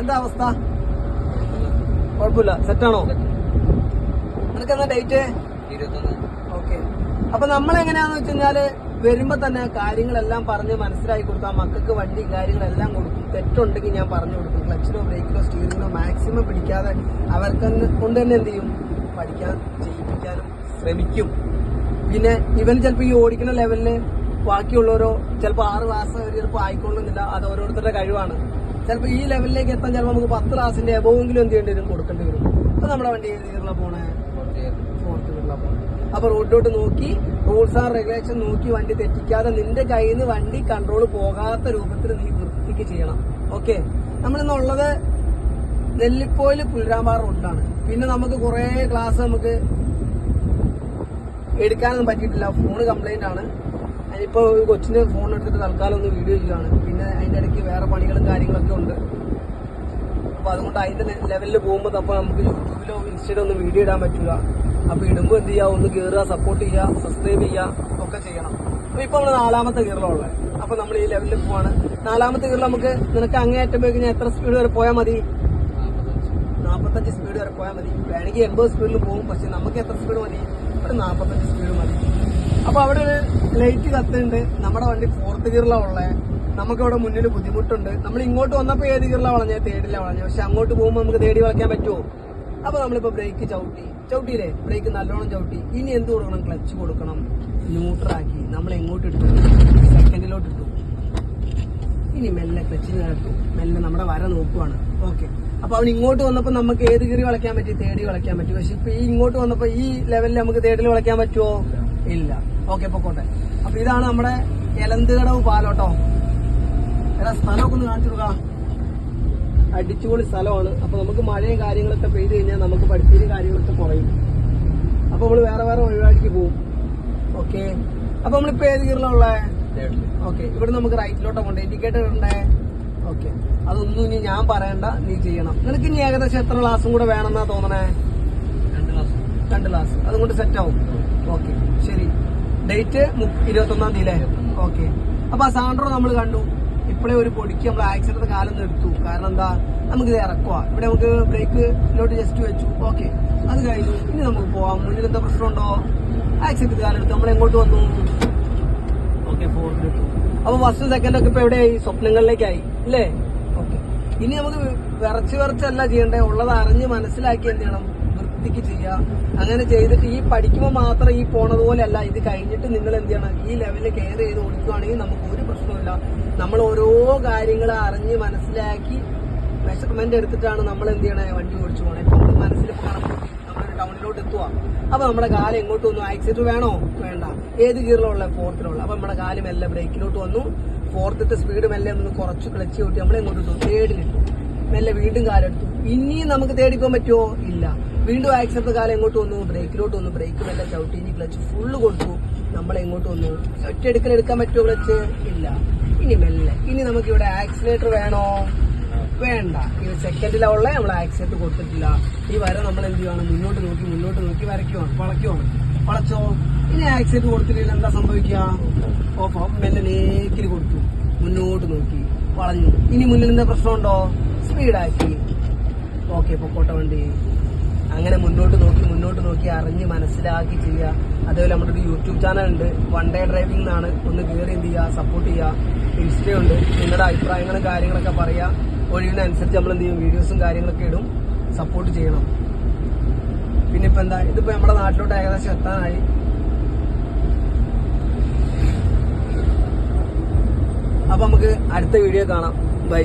എന്താ അവസ്ഥ? കുഴപ്പമില്ല. സെറ്റാണോ? നിനക്ക് എന്നാ ഡേറ്റ് ഓക്കെ. അപ്പൊ നമ്മൾ എങ്ങനെയാന്ന് വെച്ച് കഴിഞ്ഞാൽ വരുമ്പോ തന്നെ കാര്യങ്ങളെല്ലാം പറഞ്ഞ് മനസ്സിലാക്കി കൊടുക്കാം മക്കൾക്ക് വണ്ടി കാര്യങ്ങളെല്ലാം കൊടുക്കും. തെറ്റുണ്ടെങ്കിൽ ഞാൻ പറഞ്ഞു കൊടുക്കും. ക്ലച്ചിലോ ബ്രേക്കിലോ സ്റ്റീറിങ്ങിലോ മാക്സിമം പിടിക്കാതെ അവർക്ക് കൊണ്ട് തന്നെ എന്ത് ചെയ്യും? പഠിക്കാൻ ചെയ്യിപ്പിക്കാനും ശ്രമിക്കും. പിന്നെ ഇവൻ ചിലപ്പോൾ ഈ ഓടിക്കുന്ന ലെവലിൽ ബാക്കിയുള്ളവരോ ചിലപ്പോൾ ആറ് ക്ലാസ് ഒരു ചിലപ്പോൾ ആയിക്കൊള്ളുന്നില്ല. അത് ഓരോരുത്തരുടെ കഴിവാണ്. ചിലപ്പോൾ ഈ ലെവലിലേക്ക് എത്താൻ ചിലപ്പോൾ നമുക്ക് പത്ത് ക്ലാസിന്റെ എബോവെങ്കിലും എന്ത് ചെയ്യേണ്ടി വരും? കൊടുക്കേണ്ടി വരും. അപ്പൊ നമ്മുടെ വണ്ടി ഏത് ഗിയറിലാ പോണേ? ഫോർത്ത് ഗിയറിലാ പോണേ. അപ്പൊ റോഡിലോട്ട് നോക്കി റൂൾസ് ആൻഡ് റെഗുലേഷൻ നോക്കി വണ്ടി തെറ്റിക്കാതെ നിന്റെ കയ്യിൽ നിന്ന് വണ്ടി കൺട്രോൾ പോകാത്ത രൂപത്തിൽ നീ വൃത്തിക്ക് ചെയ്യണം. ഓക്കെ നമ്മളിന്നുള്ളത് നെല്ലിപ്പോയിൽ പുൽരാമ്പാറ റോഡിലാണ് പിന്നെ നമുക്ക് കുറെ ക്ലാസ് നമുക്ക് എടുക്കാനൊന്നും പറ്റിയിട്ടില്ല. ഫോണ് കംപ്ലൈന്റ് ആണ്. ഒരു കൊച്ചിന്റെ ഫോൺ എടുത്തിട്ട് തൽക്കാലം ഒന്ന് വീഡിയോ ചെയ്യുകയാണ് പിന്നെ അതിന്റെ ഇടയ്ക്ക് വേറെ പണികളും കാര്യങ്ങളൊക്കെ ഉണ്ട്. അപ്പൊ അതുകൊണ്ട് അതിന്റെ ലെവലിൽ പോകുമ്പോൾ അപ്പോൾ നമുക്ക് യൂട്യൂബിലോ ഇൻസ്റ്റയിലോ ഒന്നും വീഡിയോ ഇടാൻ പറ്റുക അപ്പൊ ഇടുമ്പോൾ എന്ത് ചെയ്യുക ഒന്ന് കയറുക സപ്പോർട്ട് ചെയ്യുക സബ്സ്ക്രൈബ് ചെയ്യുക ഒക്കെ ചെയ്യണം. അപ്പൊ ഇപ്പൊ നമ്മൾ നാലാമത്തെ കീറിലുള്ളത് അപ്പൊ നമ്മൾ ഈ ലെവലിൽ പോവാണ്. നാലാമത്തെ കീറിൽ നമുക്ക് നിനക്ക് അങ്ങേയറ്റം പോയി കഴിഞ്ഞാൽ എത്ര സ്പീഡ് വരെ പോയാൽ മതി? നാൽപ്പത്തഞ്ച് സ്പീഡ് വരെ പോയാൽ മതി. വേണമെങ്കിൽ എൺപത് സ്പീഡിൽ പോകും പക്ഷെ നമുക്ക് എത്ര സ്പീഡ് മതി? ഒരു നാൽപ്പത്തഞ്ച് സ്പീഡ് മതി. അപ്പൊ അവിടെ ഒരു ലൈറ്റ് കത്തുണ്ട് നമ്മുടെ വണ്ടി ഫോർത്ത് ഗിയറിലാണ് ഉള്ളത് നമുക്ക് അവിടെ മുന്നിൽ ബുദ്ധിമുട്ടുണ്ട്. നമ്മൾ ഇങ്ങോട്ട് വന്നപ്പോൾ ഏത് ഗിയറിലാണ് വളഞ്ഞത് തേടിലാണ് വളഞ്ഞത് പക്ഷെ അങ്ങോട്ട് പോകുമ്പോൾ നമുക്ക് തേടി വളയ്ക്കാൻ പറ്റുമോ അപ്പൊ നമ്മളിപ്പോ ബ്രേക്ക് ചവിട്ടി. ചവിട്ടിയില്ലേ? ബ്രേക്ക് നല്ലോണം ചവിട്ടി. ഇനി എന്ത് കൊടുക്കണം? ക്ലച്ച് കൊടുക്കണം. ന്യൂട്രാക്കി നമ്മൾ എങ്ങോട്ട് ഇട്ടു? സെക്കൻഡിലോട്ട് ഇട്ടു. ഇനി മെല്ലെ ക്ലച്ചിന് കിടത്തു മെല്ലെ നമ്മുടെ വര നോക്കുവാണ്. ഓക്കെ അപ്പൊ അവൻ ഇങ്ങോട്ട് വന്നപ്പോ നമുക്ക് ഏത് കീറി വളയ്ക്കാൻ പറ്റി? തേടി വളയ്ക്കാൻ പറ്റും. പക്ഷെ ഇപ്പൊ ഈ ഇങ്ങോട്ട് വന്നപ്പോ ഈ ലെവലിൽ നമുക്ക് തേടിൽ വളയ്ക്കാൻ പറ്റുമോ ഇല്ല. ഓക്കെ പൊക്കോട്ടെ. അപ്പൊ ഇതാണ് നമ്മുടെ എലന്തുകടവ് പാലോട്ടോ എടാ സ്ഥലമൊക്കെ ഒന്ന് കാണിച്ചു കൊടുക്കാം. അടിച്ചുപൊളി സ്ഥലമാണ്. അപ്പൊ നമുക്ക് മഴയും കാര്യങ്ങളൊക്കെ പെയ്ത് കഴിഞ്ഞാൽ നമുക്ക് പഠിപ്പീരും കാര്യങ്ങളൊക്കെ കുറയും. അപ്പൊ നമ്മൾ വേറെ വേറെ ഒഴിവാക്കി പോകും. ഓക്കെ. അപ്പൊ നമ്മളിപ്പോ ഏത് കീറിലുള്ള ഓക്കെ ഇവിടെ നമുക്ക് റൈറ്റിലോട്ട് പോകണ്ട ഇൻഡിക്കേറ്റർ ഇടണ്ടേ? ഓക്കെ. അതൊന്നും ഇനി ഞാൻ പറയണ്ട. നീ ചെയ്യണം. നിനക്ക് ഇനി ഏകദേശം എത്ര ക്ലാസ്സും കൂടെ വേണമെന്നാ തോന്നണേ? രണ്ട് ക്ലാസ് അതുകൊണ്ട് സെറ്റ് ആവും. ഓക്കെ ശരി. ഡേറ്റ് ഇരുപത്തൊന്നാം തീയതി അല്ലേ ഓക്കെ അപ്പൊ ആ സാൻഡ്രോ നമ്മൾ കണ്ടു. ഇപ്പോഴേ ഒരു പൊടിക്ക് നമ്മൾ ആക്സിഡന്റ് കാലം നിർത്തും കാരണം എന്താ? നമുക്ക് ഇത് ഇറക്കുക ഇവിടെ നമുക്ക് ബ്രേക്ക് ഇതിലോട്ട് ജസ്റ്റ് വെച്ചു. ഓക്കെ അത് കഴിഞ്ഞു. ഇനി നമുക്ക് പോവാം. മുന്നിൽ എന്താ പ്രശ്നമുണ്ടോ? ആക്സിഡന്റ് കാലം എടുത്തു. നമ്മൾ എങ്ങോട്ട് വന്നു? ഓക്കെ അപ്പൊ ഫസ്റ്റ് സെക്കൻഡ് ഒക്കെ ഇപ്പൊ എവിടെയായി സ്വപ്നങ്ങളിലേക്കായി. അല്ലേ ഓക്കെ ഇനി നമുക്ക് വിറച്ച് വിറച്ചല്ല ചെയ്യണ്ടേ? ഉള്ളത് അറിഞ്ഞ് മനസ്സിലാക്കി എന്ത് ചെയ്യണം? വൃത്തിക്ക് ചെയ്യുക അങ്ങനെ ചെയ്തിട്ട് ഈ പഠിക്കുമ്പോൾ മാത്രം ഈ പോണത് പോലെയല്ല. ഇത് കഴിഞ്ഞിട്ട് നിങ്ങൾ എന്ത് ചെയ്യണം? ഈ ലെവലിൽ കെയർ ചെയ്ത് കൊടുക്കുകയാണെങ്കിൽ നമുക്ക് ഒരു പ്രശ്നമില്ല നമ്മൾ ഓരോ കാര്യങ്ങൾ അറിഞ്ഞ് മനസ്സിലാക്കി മെഷർമെന്റ് എടുത്തിട്ടാണ് നമ്മൾ എന്ത് ചെയ്യണേ? വണ്ടി ഓടിച്ചു പോകണേ ഇപ്പൊ നമ്മൾ മനസ്സിൽ നമ്മളൊരു ടൗണിലോട്ട് എത്തുക അപ്പൊ നമ്മുടെ കാലം എങ്ങോട്ട് വന്നു? ആക്സിഡന്റ് വേണോ? വേണ്ട. ഏത് ഗിയറിലുള്ള ഫോർത്തിലുള്ള അപ്പൊ നമ്മുടെ കാൽ മെല്ലെ ബ്രേക്കിലോട്ട് വന്നു. ഫോർത്തിട്ട് സ്പീഡ് മെല്ലെ ഒന്ന് കുറച്ച് ക്ലച്ച് കൂട്ടി നമ്മൾ എങ്ങോട്ട് ഇട്ടു തേടിലിട്ടു മെല്ലെ വീണ്ടും കാലെടുത്തു. ഇനിയും നമുക്ക് തേടിക്കോ പറ്റുമോ ഇല്ല. വീണ്ടും ആക്സിഡന്റ് കാലം എങ്ങോട്ട് വന്നു? ബ്രേക്കിലോട്ട് വന്നു. ബ്രേക്ക് വല്ല ഇനി ക്ലച്ച് ഫുള്ള് കൊടുത്തു. നമ്മൾ എങ്ങോട്ട് വന്നു? ഒറ്റ എടുക്കൽ എടുക്കാൻ പറ്റുമോ ക്ലച്ച് ഇല്ല. ഇനി മെല്ലെ. ഇനി നമുക്ക് ഇവിടെ ആക്സിലേറ്റർ വേണോ? വേണ്ട. ഈ സെക്കൻഡിലുള്ള നമ്മൾ ആക്സിലേറ്റർ കൊടുത്തിട്ടില്ല. ഈ വര നമ്മൾ എന്ത് ചെയ്യുവാണ്? മുന്നോട്ട് നോക്കി മുന്നോട്ട് നോക്കി വരയ്ക്കുവാണ് വളയ്ക്കുവാണ്. വളച്ചോ. ഇനി ആക്സിലേറ്റർ കൊടുത്തിട്ടില്ല എന്താ സംഭവിക്കുക? ഓഫ് മെല്ലെ നേക്കിൽ കൊടുത്തു. മുന്നോട്ട് നോക്കി വളഞ്ഞു. ഇനി മുന്നിൽ എന്താ പ്രശ്നമുണ്ടോ? സ്പീഡാക്കി ഓക്കെ പൊക്കോട്ടെ വണ്ടി. അങ്ങനെ മുന്നോട്ട് നോക്കി മുന്നോട്ട് നോക്കി അറിഞ്ഞ് മനസ്സിലാക്കി ചെയ്യുക. അതേപോലെ നമ്മുടെ ഒരു യൂട്യൂബ് ചാനൽ ഉണ്ട്. വൺ ഡേ ഡ്രൈവിംഗ് എന്നാണ്. ഒന്ന് കയറി എന്ത് ചെയ്യുക സപ്പോർട്ട് ചെയ്യുക. ഇൻസ്റ്റയുണ്ട് നിങ്ങളുടെ അഭിപ്രായങ്ങളും കാര്യങ്ങളൊക്കെ പറയുക. ഒഴിവിനനുസരിച്ച് നമ്മൾ എന്ത് ചെയ്യും? വീഡിയോസും കാര്യങ്ങളൊക്കെ ഇടും. സപ്പോർട്ട് ചെയ്യണം. പിന്നെ ഇപ്പൊ എന്താ? ഇതിപ്പോ നമ്മുടെ നാട്ടിലോട്ട് ഏകദേശം എത്താനായി. അപ്പൊ നമുക്ക് അടുത്ത വീഡിയോ കാണാം. ബൈ